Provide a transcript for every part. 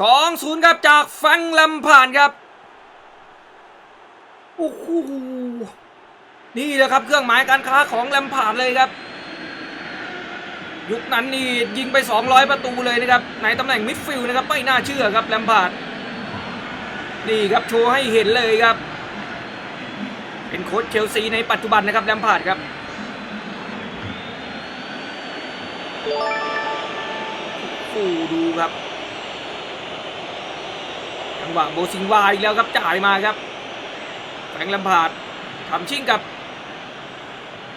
สองศูนย์ครับจากแฟงลมผ่านครับ โอ้โห นี่แหละครับเครื่องหมายการค้าของแลมผ่านเลยครับ ยุคนั้นนี่ยิงไป 200 ประตูเลยนะครับ ในตำแหน่งมิดฟิลด์นะครับ ไม่น่าเชื่อครับแลมผ่านนี่ครับโชว์ให้เห็นเลยครับ เป็นโค้ชเชลซีในปัจจุบันนะครับแลมพาร์ดครับโอ้ดูครับ จังหวะโบซิงวาอีกแล้วครับจ่ายมาครับแฟงลมพาดทำชิ่งกับ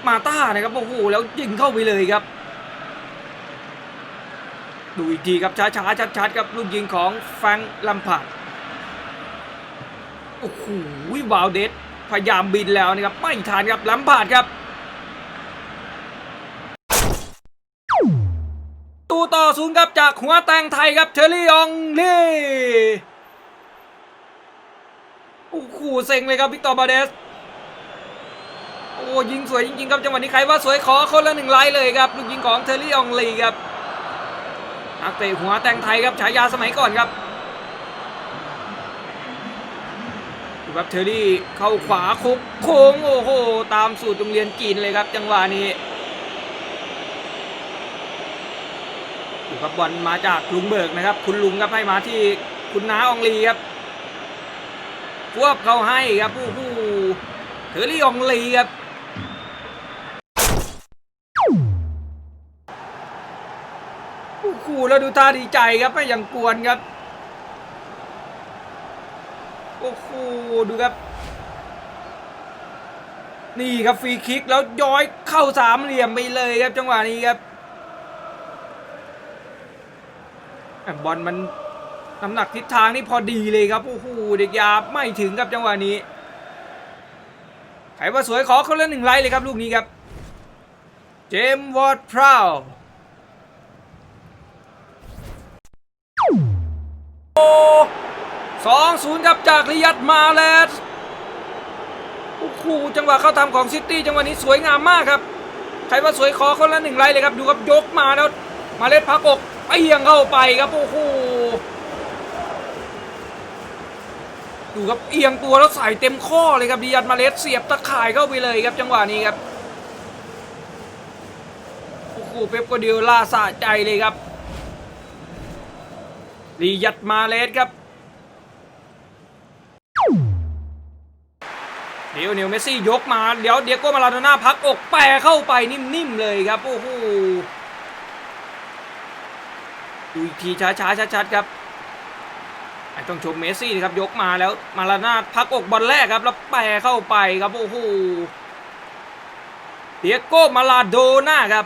มาต้านะครับโอ้โหแล้วยิงเข้าไปเลยครับ ดูอีกทีครับช้าๆชัดๆครับลูกยิงของแฟงลมพาดโอ้โหวาวเดสพยายามบินแล้วนะครับไม่ทันครับลำผ่านครับตูต่อสูงครับจากหัวแตงไทยครับเทอรี่ยองเล่ โอ้โหเซ็งเลยครับวิกตอร์บาเดสโอ้ยิงสวยจริงๆครับจังหวะนี้ใครว่าสวยขอคนละหนึ่งไลค์เลยครับลูกยิงของเทอร์รี่องลีครับนักเตะหัวแตงไทยครับฉายาสมัยก่อนครับดูครับเทอร์รี่เข้าขวาคุกโค้งโอ้โหตามสูตรโรงเรียนจีนเลยครับ จังหวะนี้ดูครับบอลมาจากลุงเบิกนะครับ คุณลุงครับให้มาที่คุณน้าอองลีครับ ควบเขาให้ครับโอ้โหเทอรี่องลีครับโอ้โหแล้วดูท่าดีใจครับไม่ยังกวนครับโอ้โหดูครับ นี่ครับฟรีคิกแล้วย้อยเข้าสามเหลี่ยมไปเลยครับจังหวะนี้ครับบอลมัน น้ำหนักทิศทางนี่พอดีเลยครับโอ้โหเด็กยาไม่ถึงครับจังหวะนี้ใครว่าสวยขอคนละหนึ่งไลค์เลยครับลูกนี้ครับ เจมส์วอร์ดพราวโอ้สองศูนย์ครับจากริยัดมาเลสโอ้โหจังหวะเข้าทำของซิตี้จังหวะนี้สวยงามมากครับใครว่าสวยขอคนละหนึ่งไลค์เลยครับ ดูครับยกมาแล้ว มาเลสพักอกเอียงเข้าไปครับ โอ้โห ดูครับเอียงตัวแล้วใส่เต็มข้อเลยครับดิยัดมาเลสเสียบตะข่ายเข้าไปเลยครับจังหวะนี้ครับโอ้โหเป๊ปก็เดียวล่าสะใจเลยครับดิยัดมาเลสครับเดี๋ยวเนวเมสซี่ยกมาเดี๋ยวเดียโก้มาลาโดน่าพักอกแปรเข้าไปนิ่มๆเลยครับโอ้โหดูอีกทีช้าๆชัดๆครับ ต้องชมเมสซี่นะครับยกมาแล้วมาลานาพักอกบอลแรกครับแล้วแปรเข้าไปครับโอ้โหเดียโก้มาลาโดน่าครับ